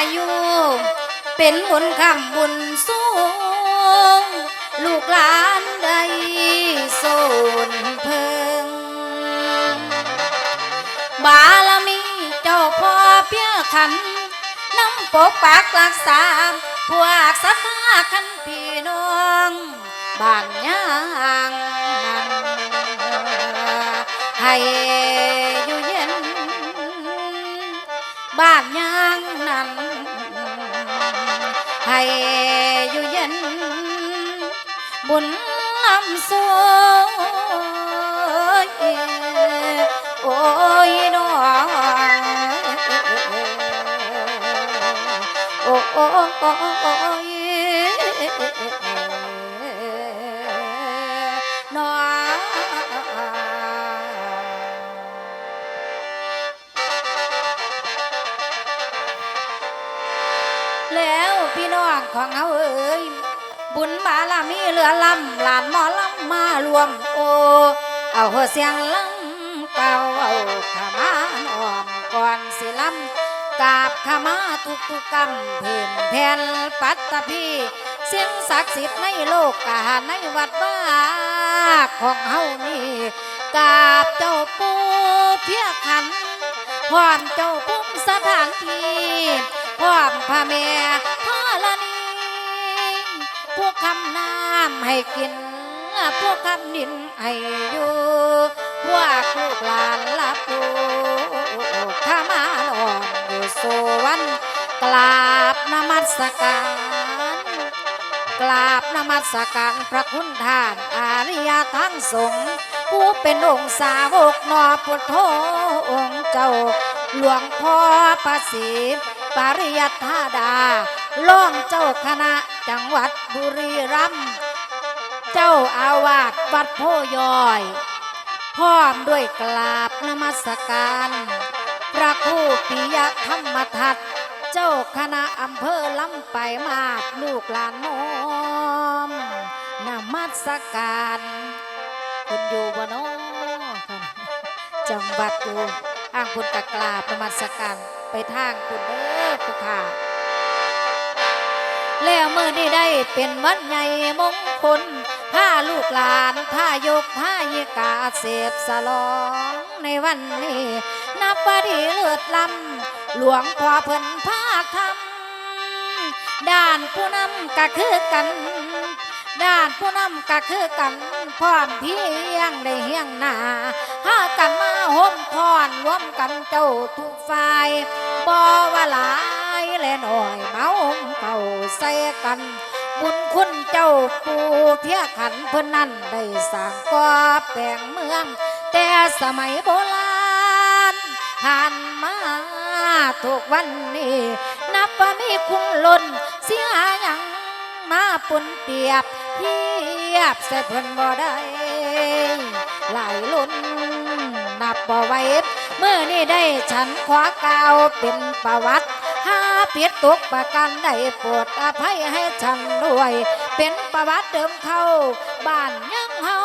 ายุเป็นบุญคำบุญสูง ลูกหลานได้โซนเพิง บารมีเจ้าพ่อเพียขันน้ำปกปักรักษา พวกสัทธาคันพี่น้องบ้านยางนั้นให้อยู่เย็น บ้านยางนั้น ให้อยู่เย็นบุญลำ พี่น้องของเฮาเอ้ยบุญบารมีเหลือลำหลานหมอลำมารวมโอ เอาหัวเสียงลำเก่าเอาขมานอ้อมก่อนสิลำกาบขมาทุกทุกๆกรรมเพิ่มแผ่นปัตตภีเสียงศักดิ์สิทธิ์ในโลกกาในวัดบ้าของเฮานี่กาบเจ้าปู่เพียขันพร้อมเจ้าคุ้มสถานที่พร้อมพระแม่ธรณีพ คำน้ำให้กิน พวกคำดินให้อยู่พวกลูกหลานลับดูข้ามานอ่อนอยู่สวรรค์กราบนมัสการกราบนมัสการพระคุณทานอาริยทั้งสงฆ์ผู้เป็นองค์สาวกนอพุทโธองค์เจ้า หลวงพ่อประสิทธิ์ปริยัตธาดาล่องเจ้าคณะ จังหวัดบุรีรัมย์เจ้าอาวาสวัดโพยอย พร้อมด้วยกราบนมัสการ พระครูปิยธรรมทัตเจ้าคณะอำเภอลำไปมาศลูกหลานน้อมนมัสการคุณอยู่บ่น้อจังหวัดอยู่ทางคุณกะกราบนมัสการไปทางคุณเด้อผู้ข่า แล้วเมื่อนี้ได้เป็นวันใหญ่มงคลพาลูกหลานพายกพายิกาเสพสลองในวันนี้ นับว่าดีเลือดลำหลวงพ่อเพิ่นภาคทำด้านผู้นำก็คือกันด้านผู้นำก็คือกันพร้อมเพียงได้เฮียงหนาหากันมาห่มพรรวมกันเจ้าทุกฝ่ายบ่ว่าหลา และน้อยเมาห่มเก่าใส่กัน บุญคุณเจ้าปู่เพียขันเพิ่นนั้นได้สร้างก่อแปลงเมือง แต่สมัยโบราณผ่านมาทุกวันนี้ นับว่ามีคุณล้นเสียหยังมาปุ่นเปียบเทียบใส่เพิ่นบ่ได้หลายล้นนับบ่ไหวเมื่อนี้ได้ฉันขวากล่าเป็นประวัติ ปียดตกประกันได้โปรดอภัยให้ฉันด้วย เป็นประวัติเดิมเข้า บ้านยังเฮา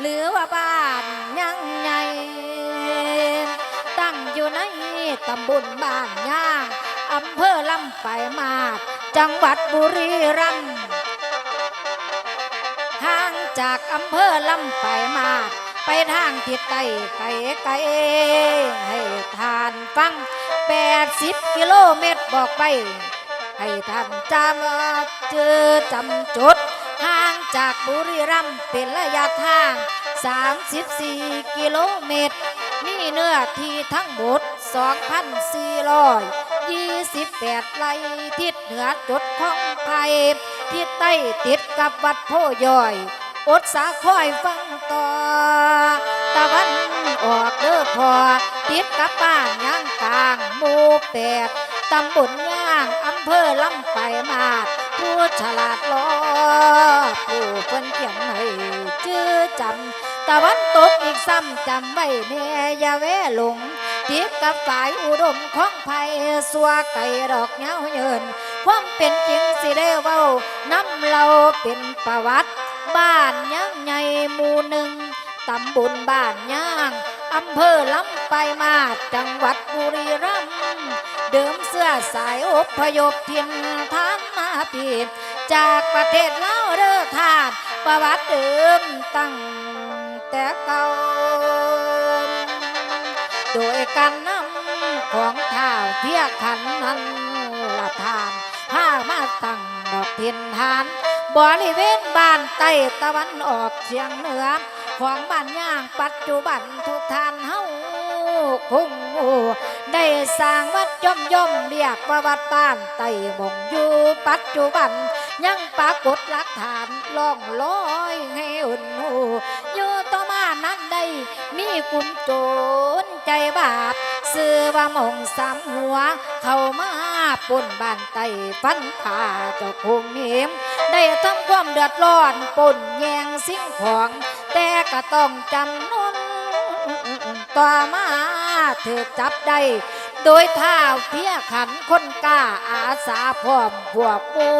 หรือว่าบ้านยังใหญ่ตั้งอยู่ในตำบลบ้านย่างอำเภอลำปายมาศจังหวัดบุรีรัมย์ห่างจากอำเภอลำปายมาศ ไปทางทิศใต้ไกลไกลให้ทานฟัง80กิโลเมตรบอกไป ให้ท่านจำเจอจำจุดห่างจากบุรีรัมย์เป็นระยะทาง 34 กิโลเมตร มีเนื้อที่ทั้งหมด 2,428 ไร่ทิศเหนือจุดของไทยทิศใต้ติดกับวัดโพย่อย อดสาคอยฟังต่อ ตะวันออกเด้อพอติดกับบ้านย่างกลางหมู่แปดตำบลย่างอำเภอลำไปมาศผู้ฉลาดล้อผู้เพิ่นเขียนให้ชื่อจำตะวันตกอีกซ้ำจำไว้แน่อย่าแวะหลงติดกับฝ่ายอุดมของไผ่สัวไก่ดอกเงาเยินความเป็นจริงสิได้เว้าน้ำเราเป็นประวัติ บ้านย่างใหญ่หมู่หนึ่งตำบลบ้านย่างอำเภอลำไปายมาศจังหวัดบุรีรัมย์เดิมเสื้อสายอพยพถิ่นฐานมาปีจากประเทศลาวเด้อทาสประวัติเดิมตั้งแต่เก่าโดยการนำของท้าเพียขันนั้นละทานผ้ามาตั้งดอกเทียนทาน บริเวณบ้านใต้ตะวันออกเฉียงเหนือ ของบ้านย่างปัจจุบันทุกท่านเฮาคงหูได้สร้างวัดย่อมย่อมเรียกว่าวัดบ้านไต่มงอยู่ปัจจุบัน ยังปรากฏหลักฐานล่องลอยให้อุ่นหูอยู่ต่อมานั้นได้มีกลุ่มโจรใจบาป ซื้อว่ามงสามหัว เข้ามาปุ่นบ้านไต่ฟันขาเจ้าคงเนียมได้ทำความเดือดร้อนปุ่นแยงสิ่งของ แต่ก็ต้องจำนนต่อมาถือจับได้โดยท้าเพียขันคนกล้าอาสาพร้อมพวกหมู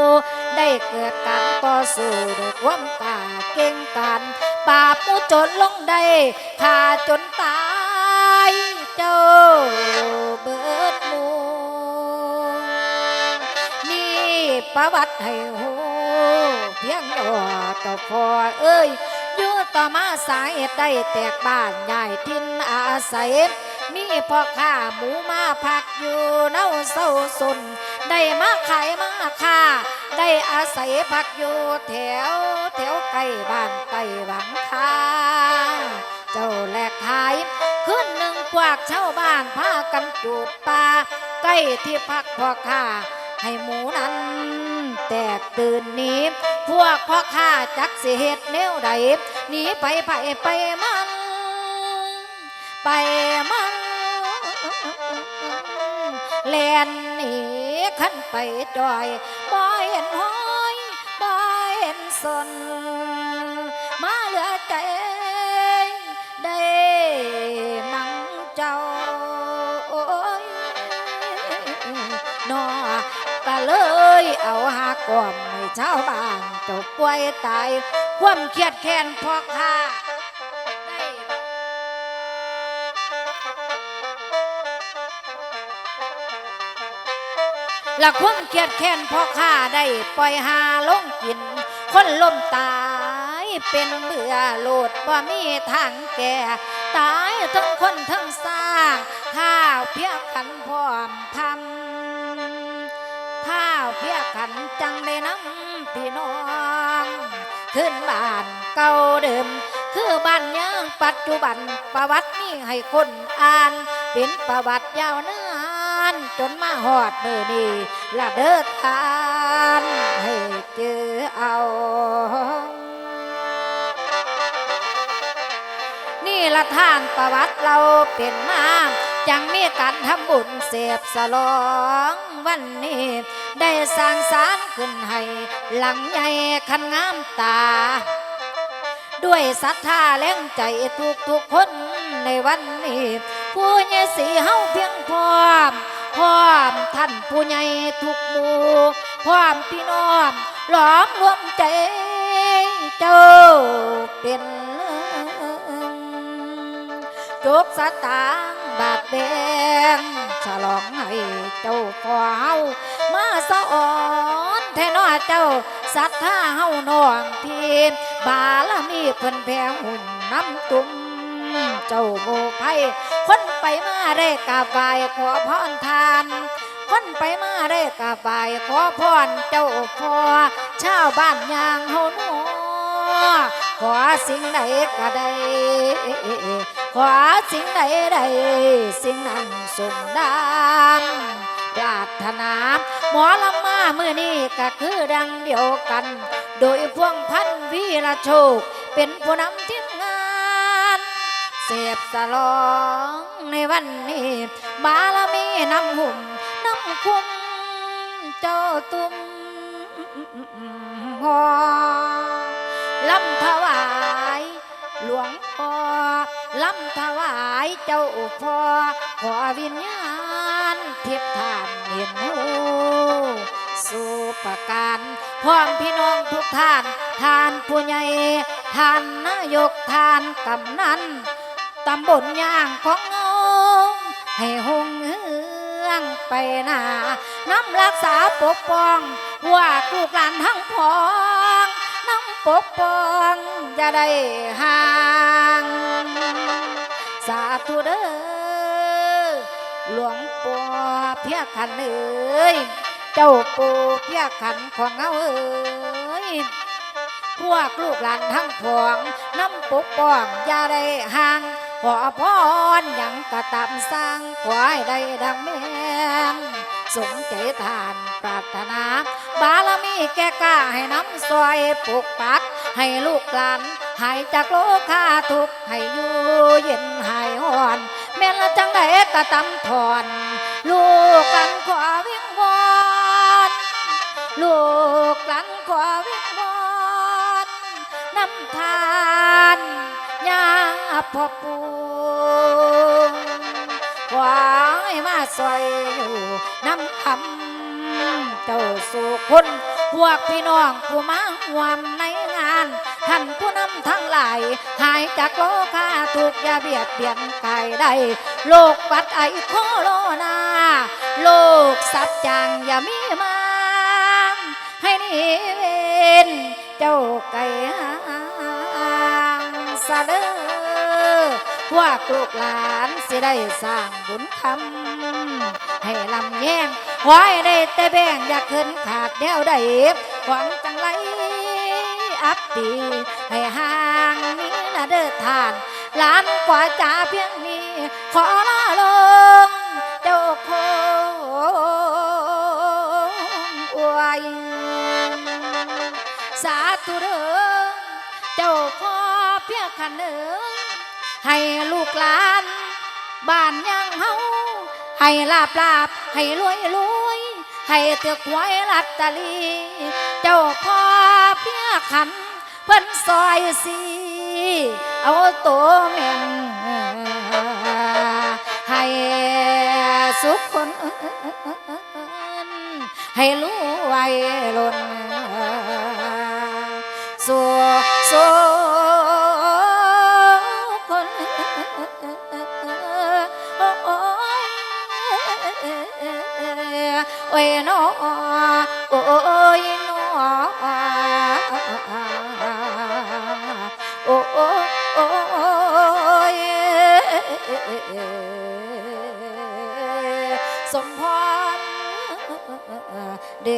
ได้เกิดการต่อสู้ด้วยความกล้าเก่งกันปราบผู้จนลงได้ฆ่าจน ประวัติให้หูเพียงดอเจ้าพ่อเอ้ยอยู่ต่อมาสายได้แตกบ้านใหญ่ทินอาศัยมีพ่อค้าหมูมาพักอยู่เน่าเศร้าสุน ได้มาขายมาค่า ได้อาศัยพักอยู่แถวแถวใกล้บ้านใกล้หวังคาเจ้าแหลกขายขึ้นหนึ่งกวากชาวบ้านพากันจูดป่าใกล้ที่พักพ่อค้าให้หมูนั้น แตกตื่นหนีพวกพ่อข้าจักสิเหตุแนวใดหนีไปไปไปมันไปมันแลนหนีขันไปจอยบ่เห็นห้อยบ่เห็นสน มาเหลือใจได้นัง ยเอาหากล่อมให้ชาวบ้านเจ้าป่วยตายความเครียดแค้นพอข้าได้บักและความเครียดแค้นพอข้าได้ปล่อยหาลงกิน คนล้มตายเป็นเบื่อโลดว่ามีทางแก่ตายทั้งคนทั้งสร้างข้าวเพียกขันพร้อมทำ เพียกันจังได้น้ำพี่น้อง ขึ้นบ้านเก่าเดิม คือบ้านย่างปัจจุบันประวัติมีให้คนอ่าน เป็นประวัติยาวนานจนมาหอดมือนี้ละเดินทานให้เจอเอานี่ละท่านประวัติเราเป็นมาจังมีการทำบุญเสพสลองวันนี้ ได้สร้างสารขึ้นให้ หลังใหญ่คันงามตา ด้วยศรัทธาแรงใจทุกทุกๆคนในวันนี้ ผู้ใหญ่สีเฮาเพียงพร้อมพร้อมท่านผู้ใหญ่ทุกหมู่พร้อมพี่น้องหลอมรวมใจเจ้าเป็นจบสตางบาทแบงฉลองให้เจ้าพ่อเฮามา สะอ่อนแท่นอเจ้าศรัทธาเฮาน้องทีบารมีเพิ่นแพงหุ่นน้ำตุ้มเจ้าโมไพคนไปมาได้กราบไหว้ขอพรทาน คนไปมาได้กราบไหว้ขอพรเจ้าพ่อชาวบ้านยางเฮาหนอขอสิ่งใดก็ได้ขอสิ่งใดได้สิ่งนั้นสมดาม ปรารถนา หมอลำมาเมื่อนี้ก็คือดังเดียวกัน โดยพวงพันวีระโชค เป็นผู้นำทีมงาน เสพสลองในวันนี้บารมีน้ำหุ่มน้ำคุ้มเจ้าตุ้มหอลำถวายหลวงพ่อลำถวายเจ้าพ่อขอวิญญาณ ทิพย์ทานเห็นหูสู่ประการพร้อมพี่น้องทุกท่าน ทานผู้ใหญ่ทานนายกทานกำนันตำบลย่างของเงให้หงเฮืองไปหนาน้ำรักษาปกป้องว่าลูกหลานทั้งพองน้ำปกป้องอย่าได้ห่าง สาธุเด้อ หลวงปู่เพียขันเอ้ยเจ้าปู่เพียขันของเงาเอ้ยพวกลูกหลานทั้งพวงน้ำปกป้องอย่าได้ห่างขอพรหยังกระตามสร้างขวายได้ดังแมงสมใจทานปรารถนา บารมีแก่กล้าให้น้ำซอยปลูกปัก ให้ลูกหลานหายจากโลกาทุกข์ให้อยู่เย็นหายอ่อน แม่นละจังได้กะตำถอนลูกหลานขอวิงวอนลูกหลานขอวิงวอนน้ำทานยาพ่อปูขวายมาซอยอยู่น้ำคำเจ้าสู่คนพวกพี่น้องผู้มาหวมในงาน ท่านผู้นำทั้งหลาย หายจากโลกาทุกยาเบียดเบียนกายได้โลกปัดไอโคโรนาโลกสัตว์จางอย่ามีมาให้หนี่เวนเจ้าไก่หางสะเด้อว่าลูกหลานสิได้สร้างบุญคำให้ลำแย่งไว้ได้แต่แบ่งอยากขึ้นขาดแนวได้หวังจังไร ให้ห่างนี้นะเด้อทานหลานกว่าจ่าเพียงนี้ ขอลาลงเจ้าโคงอวยสาธุเด้อเจ้าพ่อเพียขันเอ้ยให้ลูกหลานบ้านยังเฮาให้ลาบลาบให้รวยรวยให้เตือกไว้ลัตตาลี เจ้าพ่อ ขันเพิ่นซอยสีเอาตัวแม่งให้สุขคนให้รู้ไว้ล้น สมพรเด